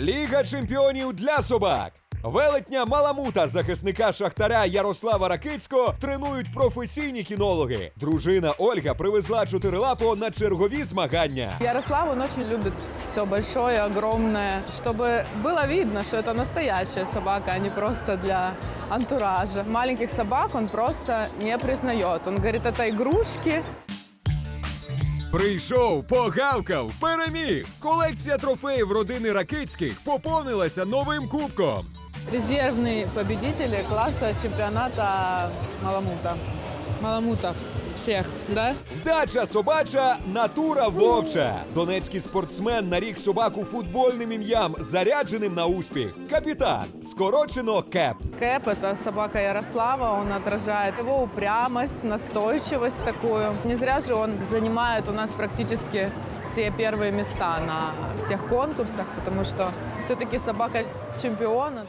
Ліга чемпіонів для собак. Велетня Маламута, захисника Шахтаря Ярослава Ракицького, тренують професійні кінологи. Дружина Ольга привезла чотирилапого на чергові змагання. Ярослав, он очень любит все большое, огромное, чтобы было видно, что это настоящая собака, а не просто для антуража. Маленьких собак он просто не признает. Он говорит, это игрушки. Прийшов, погавкав, переміг. Колекція трофеїв родини Ракицьких поповнилася новим кубком. Резервний победители класу чемпіоната Маламута. Маламутов всех, да? Дача собача, натура вовча. Донецький спортсмен нарік собаку футбольним ім'ям, зарядженим на успіх. Капітан, скорочено кеп. Кэп – это собака Ярослава, он отражает его упрямость, настойчивость такую. Не зря же он занимает у нас практически все первые места на всех конкурсах, потому что все-таки собака чемпиона.